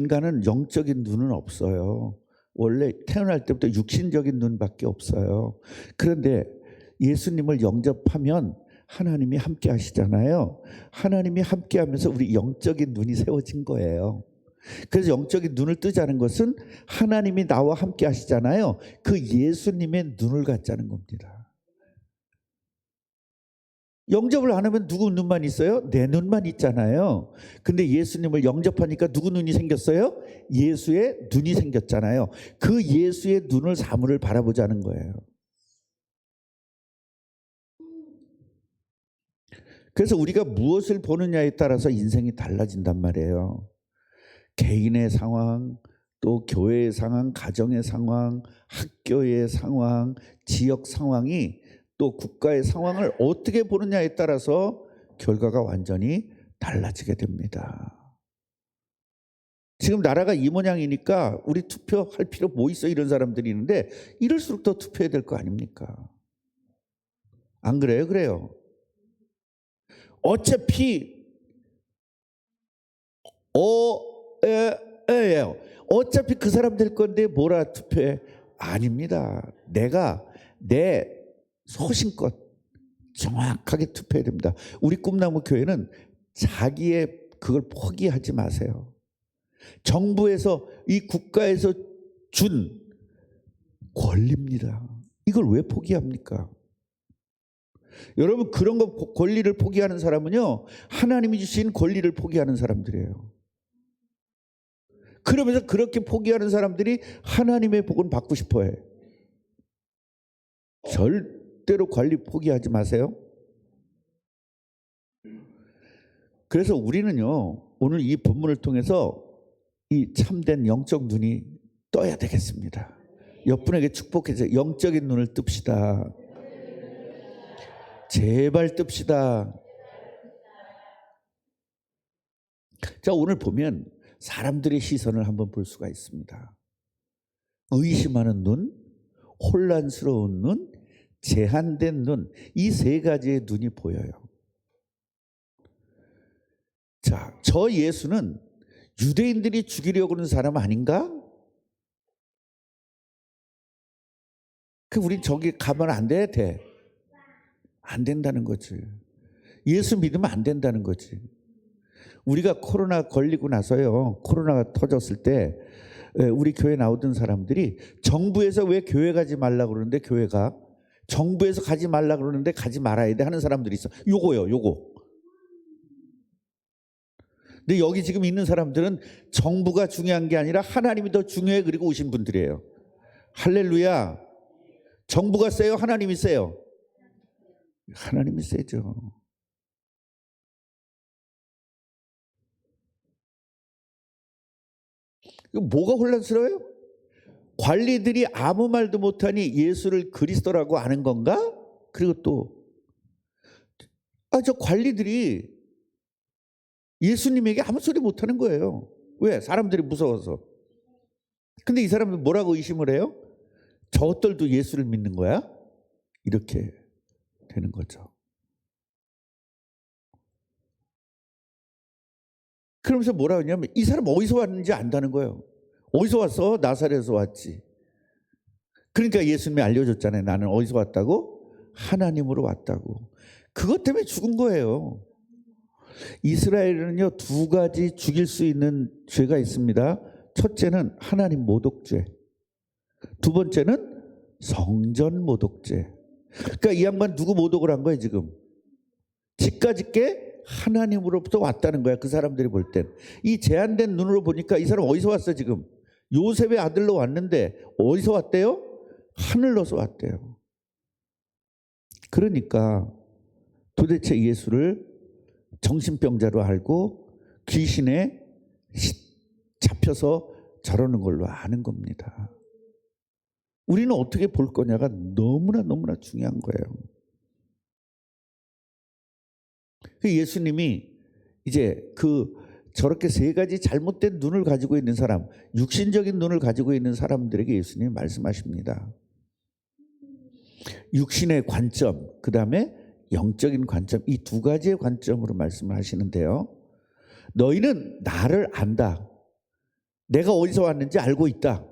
인간은 영적인 눈은 없어요. 원래 태어날 때부터 육신적인 눈밖에 없어요. 그런데 예수님을 영접하면 하나님이 함께 하시잖아요. 하나님이 함께 하면서 우리 영적인 눈이 세워진 거예요. 그래서 영적인 눈을 뜨자는 것은 하나님이 나와 함께 하시잖아요. 그 예수님의 눈을 갖자는 겁니다. 영접을 안 하면 누구 눈만 있어요? 내 눈만 있잖아요. 근데 예수님을 영접하니까 누구 눈이 생겼어요? 예수의 눈이 생겼잖아요. 그 예수의 눈을 사물을 바라보자는 거예요. 그래서 우리가 무엇을 보느냐에 따라서 인생이 달라진단 말이에요. 개인의 상황, 또 교회의 상황, 가정의 상황, 학교의 상황, 지역 상황이 또 국가의 상황을 어떻게 보느냐에 따라서 결과가 완전히 달라지게 됩니다. 지금 나라가 이 모양이니까 우리 투표할 필요 뭐 있어 이런 사람들이 있는데 이럴수록 더 투표해야 될 거 아닙니까? 안 그래요? 그래요. 어차피 어에에요. 어차피 그 사람 될 건데 뭐라 투표해? 아닙니다. 내가 내 소신껏 정확하게 투표해야 됩니다. 우리 꿈나무 교회는 자기의 그걸 포기하지 마세요. 정부에서 이 국가에서 준 권리입니다. 이걸 왜 포기합니까? 여러분 그런 거 권리를 포기하는 사람은요 하나님이 주신 권리를 포기하는 사람들이에요. 그러면서 그렇게 포기하는 사람들이 하나님의 복은 받고 싶어해. 절 대로 관리 포기하지 마세요. 그래서 우리는요 오늘 이 본문을 통해서 이 참된 영적 눈이 떠야 되겠습니다. 옆분에게 축복해서 영적인 눈을 뜹시다. 제발 뜹시다. 자, 오늘 보면 사람들의 시선을 한번 볼 수가 있습니다. 의심하는 눈, 혼란스러운 눈, 제한된 눈, 이 세 가지의 눈이 보여요. 자, 저 예수는 유대인들이 죽이려고 하는 사람 아닌가? 그 우리 저기 가면 안 돼, 돼. 안 된다는 거지. 예수 믿으면 안 된다는 거지. 우리가 코로나 걸리고 나서요, 코로나가 터졌을 때, 에, 우리 교회 나오던 사람들이 정부에서 왜 교회 가지 말라고 그러는데 교회가 정부에서 가지 말라고 그러는데 가지 말아야 돼 하는 사람들이 있어. 요거요, 요거. 근데 여기 지금 있는 사람들은 정부가 중요한 게 아니라 하나님이 더 중요해 그리고 오신 분들이에요. 할렐루야. 정부가 세요? 하나님이 세요? 하나님이 세죠. 이거 뭐가 혼란스러워요? 관리들이 아무 말도 못하니 예수를 그리스도라고 아는 건가? 그리고 또, 아, 저 관리들이 예수님에게 아무 소리 못하는 거예요. 왜? 사람들이 무서워서. 근데 이 사람들 뭐라고 의심을 해요? 저것들도 예수를 믿는 거야? 이렇게 되는 거죠. 그러면서 뭐라 하냐면 이 사람 어디서 왔는지 안다는 거예요. 어디서 왔어? 나사렛에서 왔지. 그러니까 예수님이 알려줬잖아요. 나는 어디서 왔다고? 하나님으로 왔다고. 그것 때문에 죽은 거예요. 이스라엘은요 두 가지 죽일 수 있는 죄가 있습니다. 첫째는 하나님 모독죄. 두 번째는 성전 모독죄. 그러니까 이 양반 누구 모독을 한 거예요 지금? 집까짓게 하나님으로부터 왔다는 거야 그 사람들이 볼 땐. 이 제한된 눈으로 보니까 이 사람 어디서 왔어 지금? 요셉의 아들로 왔는데 어디서 왔대요? 하늘로서 왔대요. 그러니까 도대체 예수를 정신병자로 알고 귀신에 잡혀서 저러는 걸로 아는 겁니다. 우리는 어떻게 볼 거냐가 너무나 너무나 중요한 거예요. 그 예수님이 이제 그 저렇게 세 가지 잘못된 눈을 가지고 있는 사람, 육신적인 눈을 가지고 있는 사람들에게 예수님이 말씀하십니다. 육신의 관점, 그 다음에 영적인 관점, 이 두 가지의 관점으로 말씀을 하시는데요. 너희는 나를 안다. 내가 어디서 왔는지 알고 있다.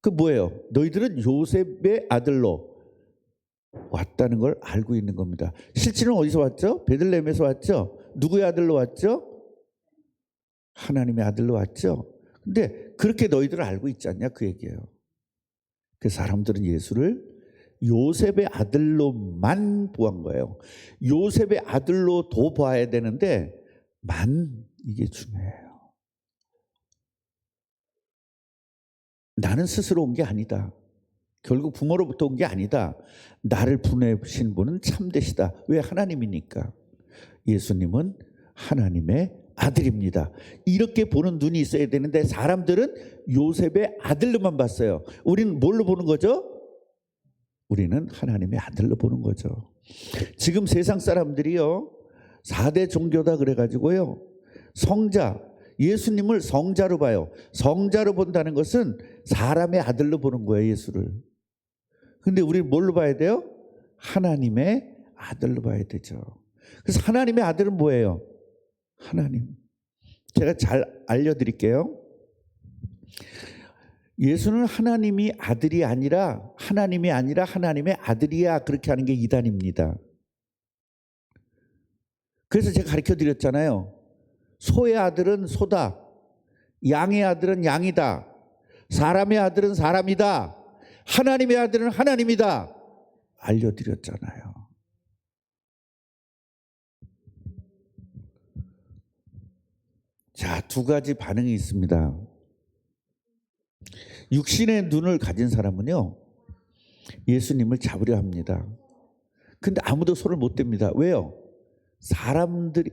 그 뭐예요? 너희들은 요셉의 아들로 왔다는 걸 알고 있는 겁니다. 실제는 어디서 왔죠? 베들레헴에서 왔죠? 누구의 아들로 왔죠? 하나님의 아들로 왔죠? 근데 그렇게 너희들 알고 있지 않냐? 그 얘기예요. 그 사람들은 예수를 요셉의 아들로만 보한 거예요. 요셉의 아들로 도 봐야 되는데 만 이게 중요해요. 나는 스스로 온 게 아니다. 결국 부모로부터 온 게 아니다. 나를 보내신 분은 참되시다. 왜 하나님이니까. 예수님은 하나님의 아들입니다. 이렇게 보는 눈이 있어야 되는데 사람들은 요셉의 아들로만 봤어요. 우리는 뭘로 보는 거죠? 우리는 하나님의 아들로 보는 거죠. 지금 세상 사람들이요. 4대 종교다 그래가지고요. 성자, 예수님을 성자로 봐요. 성자로 본다는 것은 사람의 아들로 보는 거예요, 예수를. 근데 우리는 뭘로 봐야 돼요? 하나님의 아들로 봐야 되죠. 그래서 하나님의 아들은 뭐예요? 하나님. 제가 잘 알려드릴게요. 예수는 하나님이 아들이 아니라 하나님이 아니라 하나님의 아들이야 그렇게 하는 게 이단입니다. 그래서 제가 가르쳐 드렸잖아요. 소의 아들은 소다. 양의 아들은 양이다. 사람의 아들은 사람이다. 하나님의 아들은 하나님이다. 알려드렸잖아요. 자, 두 가지 반응이 있습니다. 육신의 눈을 가진 사람은요, 예수님을 잡으려 합니다. 근데 아무도 손을 못 댑니다. 왜요? 사람들이,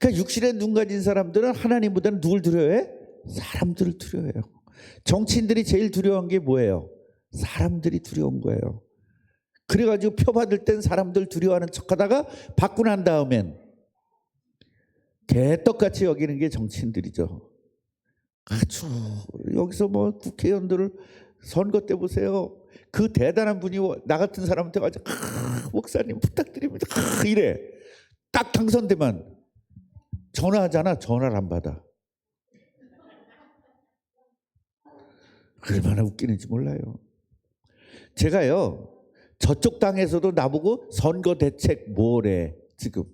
그러니까 육신의 눈 가진 사람들은 하나님보다는 누굴 두려워해? 사람들을 두려워해요. 정치인들이 제일 두려운 게 뭐예요? 사람들이 두려운 거예요. 그래가지고 표 받을 땐 사람들 두려워하는 척 하다가 받고 난 다음엔 개떡같이 여기는 게 정치인들이죠. 아주 여기서 뭐 국회의원들을 선거 때 보세요. 그 대단한 분이 나 같은 사람한테 아, 목사님 부탁드립니다. 아, 이래 딱 당선되면 전화하잖아. 전화를 안 받아. 얼마나 웃기는지 몰라요. 제가요 저쪽 당에서도 나보고 선거 대책 뭐래 지금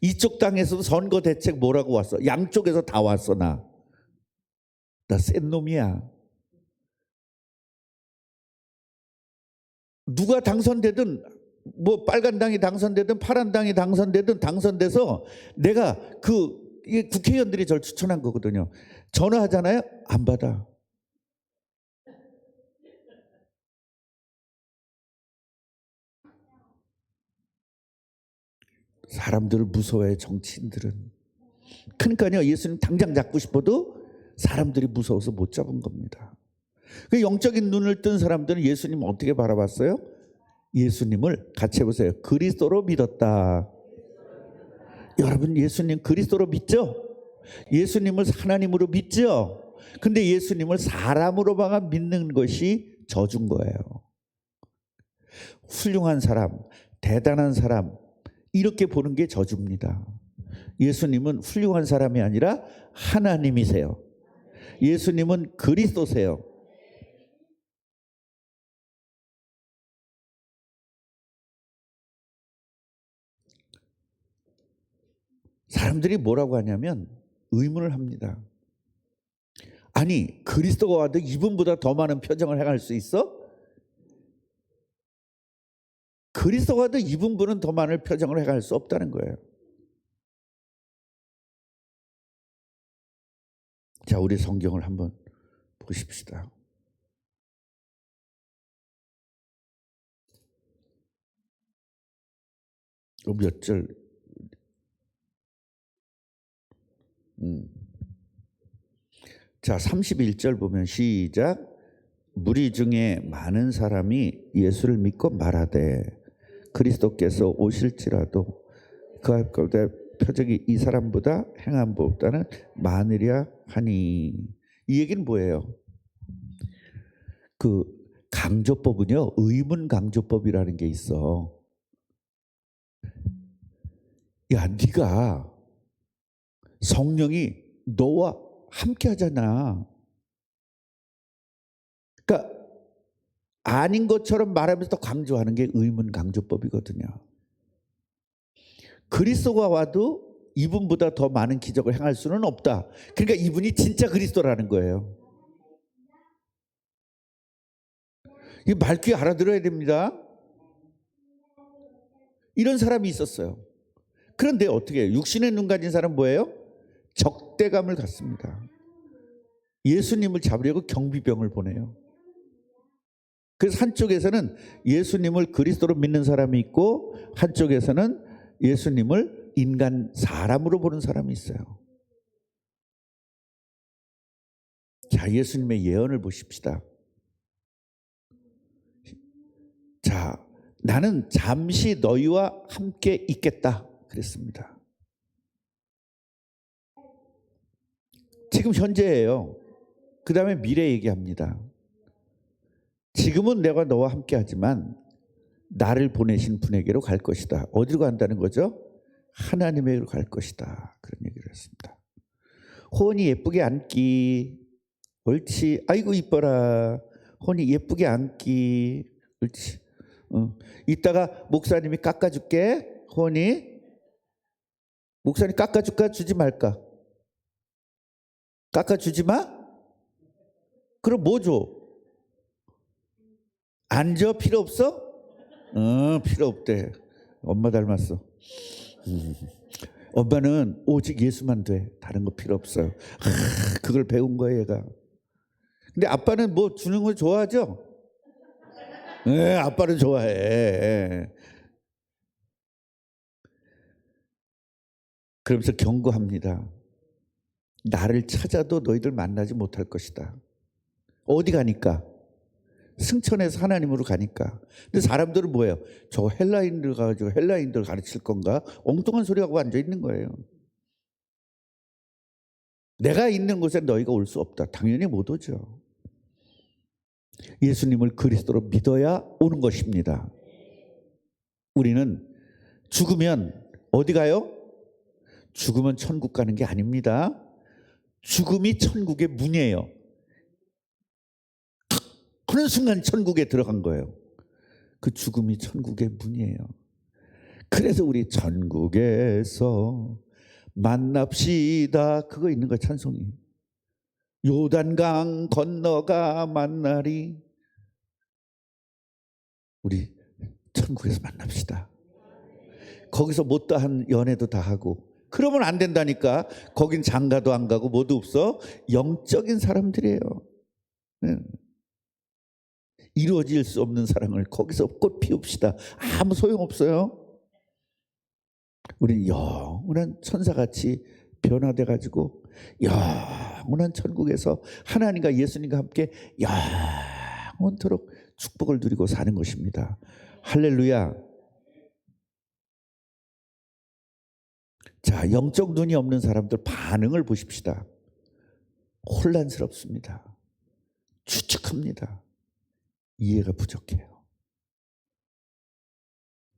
이쪽 당에서도 선거 대책 뭐라고 왔어 양쪽에서 다 왔어 나. 나 센 놈이야. 누가 당선되든 뭐 빨간 당이 당선되든 파란 당이 당선되든 당선돼서 내가 그 국회의원들이 저를 추천한 거거든요. 전화하잖아요. 안 받아. 사람들을 무서워해 정치인들은. 그러니까요 예수님 당장 잡고 싶어도 사람들이 무서워서 못 잡은 겁니다. 그 영적인 눈을 뜬 사람들은 예수님 어떻게 바라봤어요? 예수님을 같이 해보세요. 그리스도로 믿었다. 여러분 예수님 그리스도로 믿죠? 예수님을 하나님으로 믿죠? 근데 예수님을 사람으로만 믿는 것이 저준 거예요. 훌륭한 사람, 대단한 사람 이렇게 보는 게 저주입니다. 예수님은 훌륭한 사람이 아니라 하나님이세요. 예수님은 그리스도세요. 사람들이 뭐라고 하냐면 의문을 합니다. 아니 그리스도가 와도 이분보다 더 많은 표정을 행할 수 있어? 그리스도가 와도 이분보는 더 많은 표정을 행할 수 없다는 거예요. 자, 우리 성경을 한번 보십시다. 몇 절? 음. 자, 31절 보면 시작. 무리 중에 많은 사람이 예수를 믿고 말하되 그리스도께서 오실지라도 그 앞에 표적이 이 사람보다 행한 법보다는 많으랴 하니 이 얘기는 뭐예요? 그 강조법은요 의문 강조법이라는 게 있어. 야 네가 성령이 너와 함께 하잖아. 그러니까 아닌 것처럼 말하면서 더 강조하는 게 의문 강조법이거든요. 그리스도가 와도 이분보다 더 많은 기적을 행할 수는 없다. 그러니까 이분이 진짜 그리스도라는 거예요. 이 말귀 알아들어야 됩니다. 이런 사람이 있었어요. 그런데 어떻게 해요? 육신의 눈 가진 사람 뭐예요? 적대감을 갖습니다. 예수님을 잡으려고 경비병을 보내요. 그래서 한쪽에서는 예수님을 그리스도로 믿는 사람이 있고 한쪽에서는 예수님을 인간 사람으로 보는 사람이 있어요. 자, 예수님의 예언을 보십시다. 자, 나는 잠시 너희와 함께 있겠다. 그랬습니다. 지금 현재예요. 그 다음에 미래 얘기합니다. 지금은 내가 너와 함께 하지만 나를 보내신 분에게로 갈 것이다. 어디로 간다는 거죠? 하나님에게로 갈 것이다. 그런 얘기를 했습니다. 혼이 예쁘게 앉기. 옳지. 아이고 이뻐라. 혼이 예쁘게 앉기. 옳지. 어. 이따가 목사님이 깎아줄게. 혼이. 목사님 깎아줄까? 주지 말까? 깎아주지 마? 그럼 뭐 줘? 안 줘? 필요 없어? 어, 필요 없대. 엄마 닮았어. 음. 엄마는 오직 예수만 돼. 다른 거 필요 없어요. 아, 그걸 배운 거예요, 얘가. 근데 아빠는 뭐 주는 걸 좋아하죠? 네, 아빠는 좋아해. 예. 그러면서 경고합니다. 나를 찾아도 너희들 만나지 못할 것이다. 어디 가니까? 승천해서 하나님으로 가니까. 근데 사람들은 뭐예요? 저 헬라인들 가가지고 헬라인들 가르칠 건가? 엉뚱한 소리 하고 앉아 있는 거예요. 내가 있는 곳에 너희가 올 수 없다. 당연히 못 오죠. 예수님을 그리스도로 믿어야 오는 것입니다. 우리는 죽으면 어디 가요? 죽으면 천국 가는 게 아닙니다. 죽음이 천국의 문이에요. 그런 순간 천국에 들어간 거예요. 그 죽음이 천국의 문이에요. 그래서 우리 천국에서 만납시다. 그거 있는 거야, 찬송이. 요단강 건너가 만나리. 우리 천국에서 만납시다. 거기서 못다한 연애도 다 하고. 그러면 안 된다니까. 거긴 장가도 안 가고 뭐도 없어. 영적인 사람들이에요. 네. 이루어질 수 없는 사랑을 거기서 꽃 피웁시다. 아무 소용없어요. 우리 영원한 천사같이 변화돼 가지고 영원한 천국에서 하나님과 예수님과 함께 영원토록 축복을 누리고 사는 것입니다. 할렐루야. 자, 영적 눈이 없는 사람들 반응을 보십시다. 혼란스럽습니다. 추측합니다. 이해가 부족해요.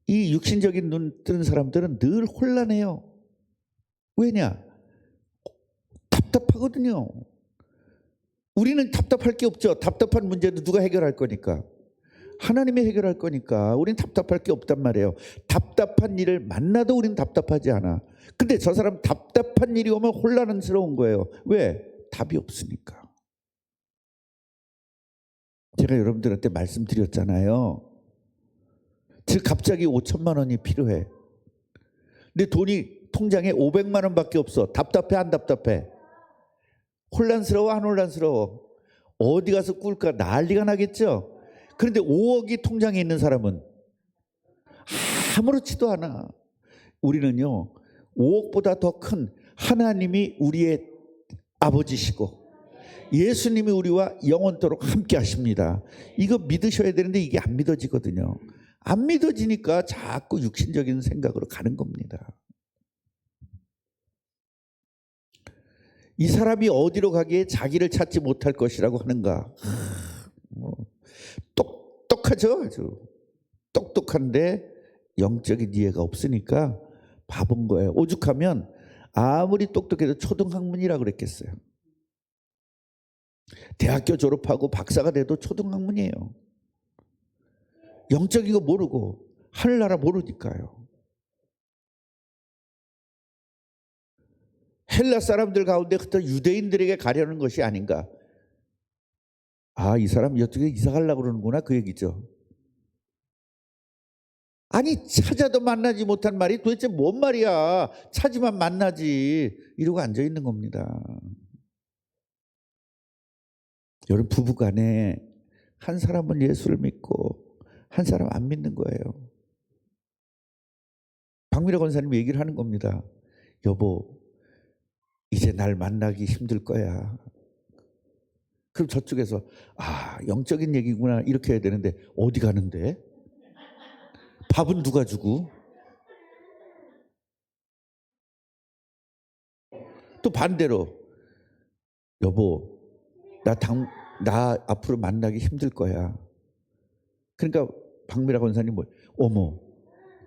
이 육신적인 눈 뜨는 사람들은 늘 혼란해요. 왜냐? 답답하거든요. 우리는 답답할 게 없죠. 답답한 문제도 누가 해결할 거니까. 하나님이 해결할 거니까 우린 답답할 게 없단 말이에요. 답답한 일을 만나도 우린 답답하지 않아. 근데 저 사람 답답한 일이 오면 혼란스러운 거예요. 왜? 답이 없으니까. 제가 여러분들한테 말씀드렸잖아요. 즉 갑자기 5천만 원이 필요해. 근데 돈이 통장에 500만 원밖에 없어. 답답해 안 답답해? 혼란스러워 안 혼란스러워? 어디 가서 꿀까 난리가 나겠죠. 그런데 5억이 통장에 있는 사람은 아무렇지도 않아. 우리는요 5억보다 더 큰 하나님이 우리의 아버지시고 예수님이 우리와 영원토록 함께 하십니다. 이거 믿으셔야 되는데 이게 안 믿어지거든요. 안 믿어지니까 자꾸 육신적인 생각으로 가는 겁니다. 이 사람이 어디로 가기에 자기를 찾지 못할 것이라고 하는가? 뭐, 똑똑하죠, 아주 똑똑한데 영적인 이해가 없으니까 바본 거예요. 오죽하면 아무리 똑똑해도 초등학문이라 그랬겠어요. 대학교 졸업하고 박사가 돼도 초등학문이에요. 영적인 거 모르고 하늘나라 모르니까요. 헬라 사람들 가운데 그때 유대인들에게 가려는 것이 아닌가. 아, 이 사람 이쪽에 이사 가려고 그러는구나 그 얘기죠. 아니 찾아도 만나지 못한 말이 도대체 뭔 말이야? 찾으면 만나지. 이러고 앉아 있는 겁니다. 여러분 부부간에 한 사람은 예수를 믿고 한 사람 안 믿는 거예요. 박미라 권사님 얘기를 하는 겁니다. 여보, 이제 날 만나기 힘들 거야. 그럼 저쪽에서 아 영적인 얘기구나 이렇게 해야 되는데 어디 가는데? 밥은 누가 주고? 또 반대로 여보 나 당, 나 앞으로 만나기 힘들 거야. 그러니까 박미라 권사님 뭐 어머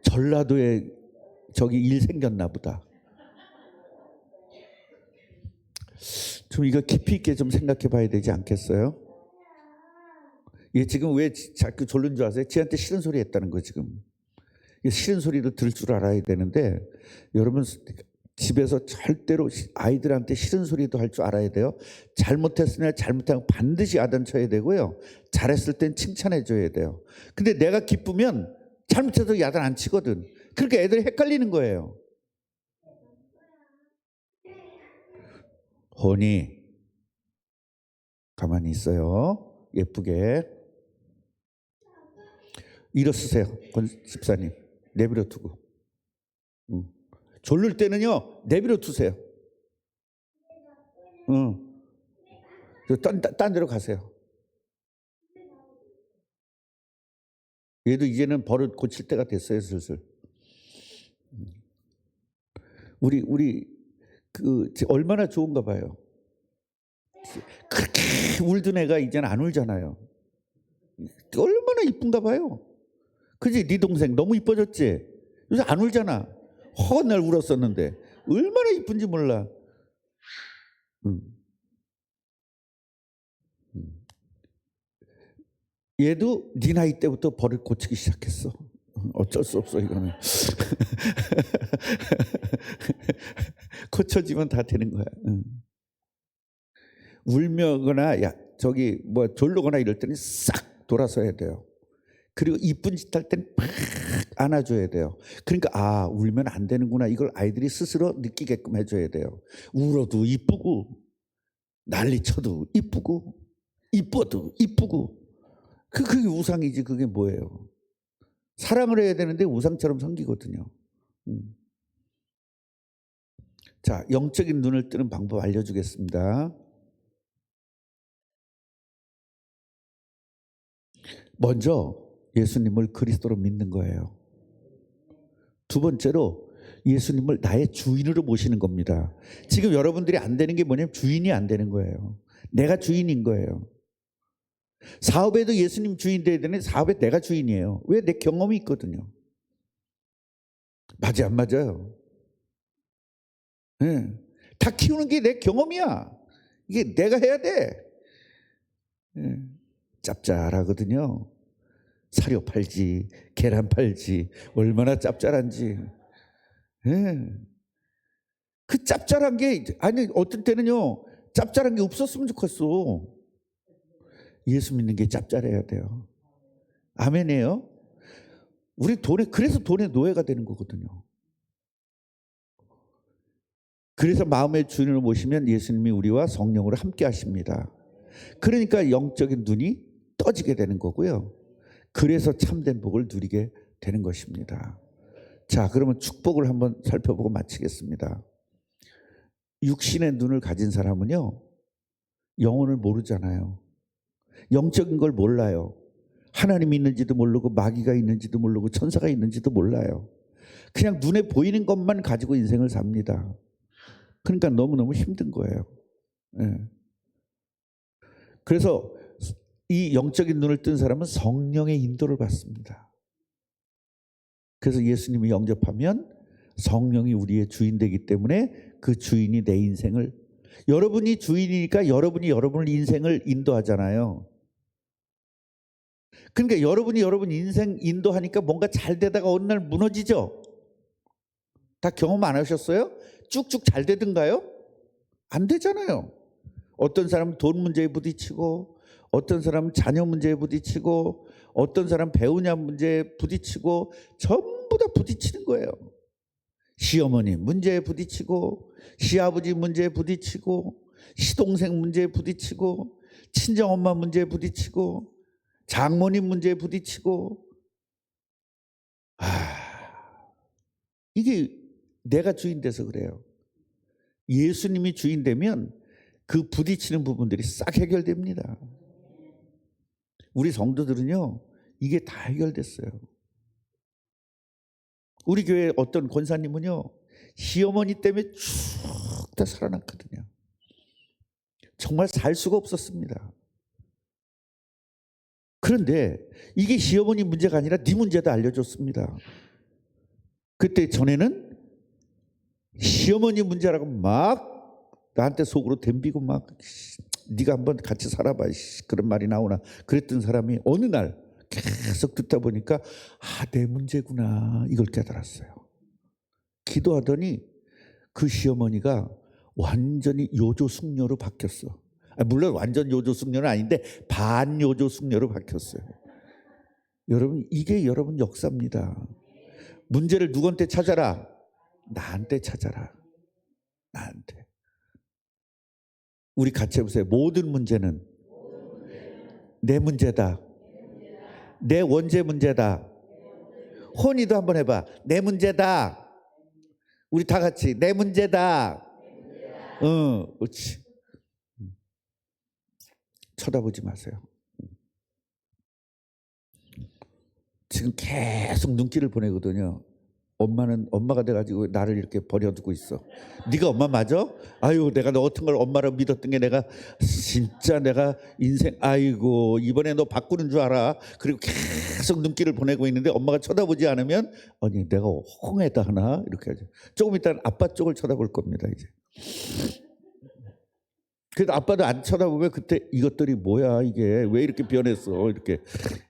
전라도에 저기 일 생겼나 보다. 좀 이거 깊이 있게 좀 생각해 봐야 되지 않겠어요? 얘 지금 왜 자꾸 졸른 줄 아세요? 지한테 싫은 소리 했다는 거 지금. 이 싫은 소리도 들 줄 알아야 되는데 여러분 집에서 절대로 아이들한테 싫은 소리도 할 줄 알아야 돼요. 잘못했으면 잘못하면 반드시 야단쳐야 되고요. 잘했을 땐 칭찬해 줘야 돼요. 근데 내가 기쁘면 잘못해도 야단 안 치거든. 그러니까 애들이 헷갈리는 거예요. 혼이 가만히 있어요. 예쁘게 일어서세요, 권 집사님. 내버려 두고. 응. 졸릴 때는요, 내버려 두세요. 응. 딴, 딴 데로 가세요. 얘도 이제는 버릇 고칠 때가 됐어요, 슬슬. 우리, 우리, 그, 얼마나 좋은가 봐요. 그렇게 울던 애가 이제는 안 울잖아요. 얼마나 이쁜가 봐요. 그지? 네 동생 너무 이뻐졌지? 요새 안 울잖아. 허날 울었었는데 얼마나 이쁜지 몰라. 음. 음. 얘도 네 나이 때부터 버릇 고치기 시작했어. 어쩔 수 없어 이거는. 고쳐지면 다 되는 거야. 응. 울며거나 야 저기 뭐 졸르거나 이럴 때는 싹 돌아서야 돼요. 그리고 이쁜 짓 할 땐 팍 안아줘야 돼요. 그러니까 아 울면 안 되는구나 이걸 아이들이 스스로 느끼게끔 해줘야 돼요. 울어도 이쁘고 난리쳐도 이쁘고 이뻐도 이쁘고 그 그게 우상이지 그게 뭐예요? 사랑을 해야 되는데 우상처럼 섬기거든요. 음. 자 영적인 눈을 뜨는 방법 알려주겠습니다. 먼저 예수님을 그리스도로 믿는 거예요. 두 번째로 예수님을 나의 주인으로 모시는 겁니다. 지금 여러분들이 안 되는 게 뭐냐면 주인이 안 되는 거예요. 내가 주인인 거예요. 사업에도 예수님 주인 돼야 되는 사업에 내가 주인이에요. 왜? 내 경험이 있거든요. 맞아, 안 맞아요? 네. 다 키우는 게 내 경험이야. 이게 내가 해야 돼. 네. 짭짤하거든요. 사료 팔지, 계란 팔지, 얼마나 짭짤한지. 예. 그 짭짤한 게, 아니, 어떤 때는요, 짭짤한 게 없었으면 좋겠어. 예수 믿는 게 짭짤해야 돼요. 아멘이에요? 우리 돈에, 그래서 돈의 노예가 되는 거거든요. 그래서 마음의 주인을 모시면 예수님이 우리와 성령으로 함께 하십니다. 그러니까 영적인 눈이 떠지게 되는 거고요. 그래서 참된 복을 누리게 되는 것입니다. 자, 그러면 축복을 한번 살펴보고 마치겠습니다. 육신의 눈을 가진 사람은요, 영혼을 모르잖아요. 영적인 걸 몰라요. 하나님이 있는지도 모르고 마귀가 있는지도 모르고 천사가 있는지도 몰라요. 그냥 눈에 보이는 것만 가지고 인생을 삽니다. 그러니까 너무너무 힘든 거예요. 네. 그래서 이 영적인 눈을 뜬 사람은 성령의 인도를 받습니다. 그래서 예수님이 영접하면 성령이 우리의 주인 되기 때문에 그 주인이 내 인생을 여러분이 주인이니까 여러분이 여러분의 인생을 인도하잖아요. 그러니까 여러분이 여러분 인생 인도하니까 뭔가 잘 되다가 어느 날 무너지죠? 다 경험 안 하셨어요? 쭉쭉 잘 되든가요? 안 되잖아요. 어떤 사람은 돈 문제에 부딪히고, 어떤 사람은 자녀 문제에 부딪히고, 어떤 사람 배우냐 문제에 부딪히고, 전부 다 부딪히는 거예요. 시어머니 문제에 부딪히고, 시아버지 문제에 부딪히고, 시동생 문제에 부딪히고, 친정엄마 문제에 부딪히고, 장모님 문제에 부딪히고, 아, 이게 내가 주인 돼서 그래요. 예수님이 주인 되면 그 부딪히는 부분들이 싹 해결됩니다. 우리 성도들은요, 이게 다 해결됐어요. 우리 교회 어떤 권사님은요, 시어머니 때문에 쭉 다 살아났거든요. 정말 살 수가 없었습니다. 그런데 이게 시어머니 문제가 아니라 네 문제다 알려줬습니다. 그때 전에는 시어머니 문제라고 막 나한테 속으로 덤비고 막 씨, 네가 한번 같이 살아봐 씨, 그런 말이 나오나 그랬던 사람이 어느 날 계속 듣다 보니까 아 내 문제구나 이걸 깨달았어요. 기도하더니 그 시어머니가 완전히 요조 숙녀로 바뀌었어. 아, 물론 완전 요조 숙녀는 아닌데 반 요조 숙녀로 바뀌었어요. 여러분 이게 여러분 역사입니다. 문제를 누구한테 찾아라? 나한테 찾아라. 나한테. 우리 같이 해보세요. 모든 문제는 내 문제다. 내 원죄 문제다. 혼이도 한번 해봐. 내 문제다. 우리 다 같이 내 문제다. 어, 그렇지. 음. 쳐다보지 마세요. 지금 계속 눈길을 보내거든요. 엄마는 엄마가 돼가지고 나를 이렇게 버려두고 있어. 네가 엄마 맞아? 아유 내가 너 같은 걸 엄마로 믿었던 게 내가 진짜 내가 인생 아이고 이번에 너 바꾸는 줄 알아. 그리고 계속 눈길을 보내고 있는데 엄마가 쳐다보지 않으면 아니 내가 홍해다 하나 이렇게 하죠. 조금 이따 아빠 쪽을 쳐다볼 겁니다 이제. 그래도 아빠도 안 쳐다보면 그때 이것들이 뭐야 이게? 왜 이렇게 변했어? 이렇게.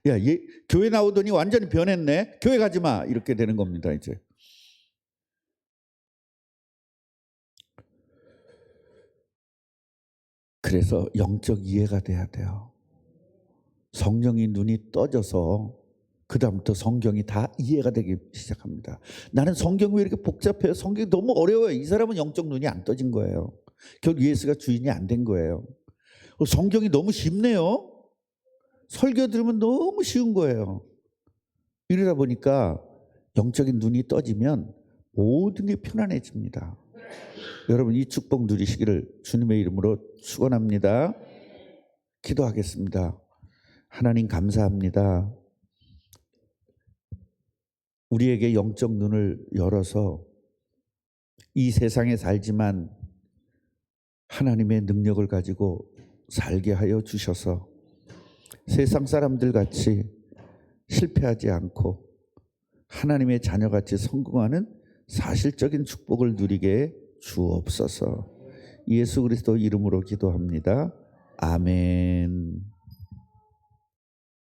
야 얘 교회 나오더니 완전히 변했네. 교회 가지 마. 이렇게 되는 겁니다 이제. 그래서 영적 이해가 돼야 돼요. 성령이 눈이 떠져서 그다음부터 성경이 다 이해가 되기 시작합니다. 나는 성경이 왜 이렇게 복잡해요 성경이 너무 어려워요. 이 사람은 영적 눈이 안 떠진 거예요 결국 예수가 주인이 안 된 거예요. 성경이 너무 쉽네요. 설교 들으면 너무 쉬운 거예요. 이러다 보니까 영적인 눈이 떠지면 모든 게 편안해집니다. 여러분 이 축복 누리시기를 주님의 이름으로 축원합니다. 기도하겠습니다. 하나님 감사합니다. 우리에게 영적 눈을 열어서 이 세상에 살지만 하나님의 능력을 가지고 살게 하여 주셔서 세상 사람들 같이 실패하지 않고 하나님의 자녀같이 성공하는 사실적인 축복을 누리게 주옵소서. 예수 그리스도 이름으로 기도합니다. 아멘.